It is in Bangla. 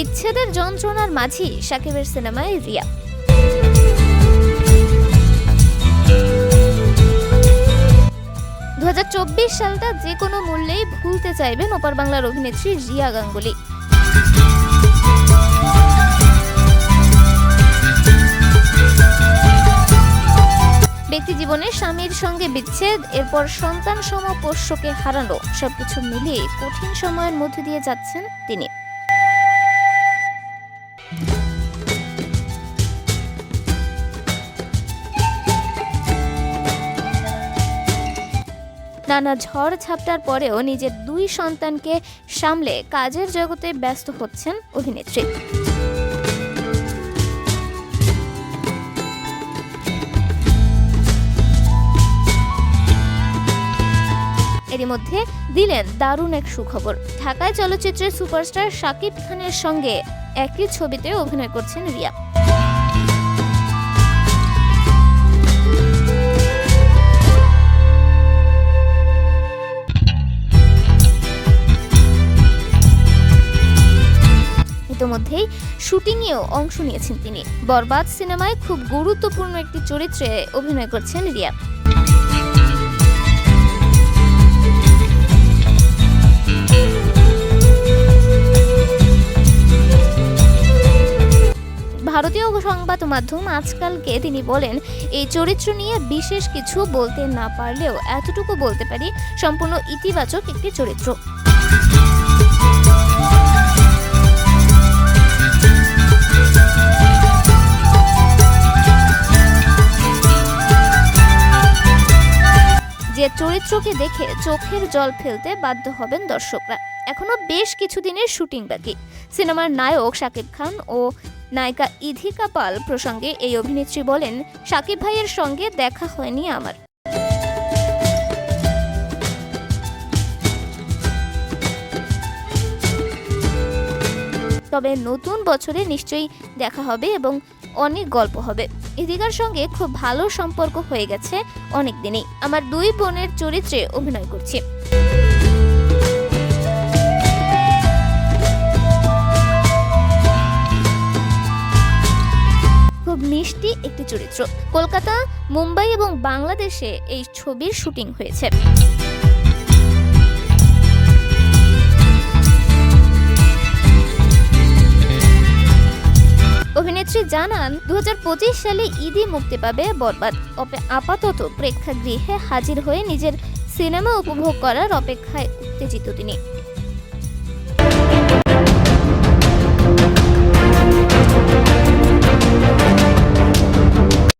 বিচ্ছেদের যন্ত্রণার মাঝেই সাকিবের সিনেমায় রিয়া। দু হাজার চব্বিশ সালটা যে কোনো মূল্যেই ভুলতে চাইবেন ওপার বাংলার অভিনেত্রী রিয়া গাঙ্গুলি। ব্যক্তি জীবনে স্বামীর সঙ্গে বিচ্ছেদ, এরপর সন্তান সম পোষ্যকে হারানো, সবকিছু মিলিয়ে কঠিন সময়ের মধ্যে দিয়ে যাচ্ছেন তিনি। নানা ঝড় ঝাপটার পরেও নিজের দুই সন্তানকে সামলে কাজের জগতে ব্যস্ত হচ্ছেন অভিনেত্রী। এরই মধ্যে দিলেন দারুণ এক সুখবর। ঢাকায় চলচ্চিত্রের সুপারস্টার শাকিব খানের সঙ্গে একই ছবিতে অভিনয় করছেন রিয়া। ইতোমধ্যেই শুটিংয়েও অংশ নিয়েছেন তিনি। বরবাদ সিনেমায় খুব গুরুত্বপূর্ণ একটি চরিত্রে অভিনয় করছেন রিয়া। সংবাদ মাধ্যম আজকালকে তিনি বলেন, এই চরিত্র নিয়ে বিশেষ কিছু বলতে না পারলেও এতটুকু বলতে পারি, সম্পূর্ণ ইতিবাচক একটি চরিত্র। যে চরিত্রকে দেখে চোখের জল ফেলতে বাধ্য হবেন দর্শকরা। এখনও বেশ কিছুদিনের শুটিং বাকি। সিনেমার নায়ক শাকিব খান ও নায়িকা ইধিকা পাল প্রসঙ্গে এই অভিনেত্রী বলেন, সাকিব ভাইয়ের সঙ্গে দেখা হয়নি আমার। তবে নতুন বছরে নিশ্চয়ই দেখা হবে এবং অনেক গল্প হবে। ইদিকার সঙ্গে খুব ভালো সম্পর্ক হয়ে গেছে অনেক দিনেই আমার দুই বোনের চরিত্রে অভিনয় করছি। চরিত্র। কলকাতা, মুম্বাই এবং বাংলাদেশে এই ছবির শুটিং হয়েছে। অভিনেত্রী জানান দু হাজার পঁচিশ সালে ঈদই মুক্তি পাবে বরবাদ। আপাতত প্রেক্ষাগৃহে হাজির হয়ে নিজের সিনেমা উপভোগ করার অপেক্ষায় উত্তেজিত তিনি।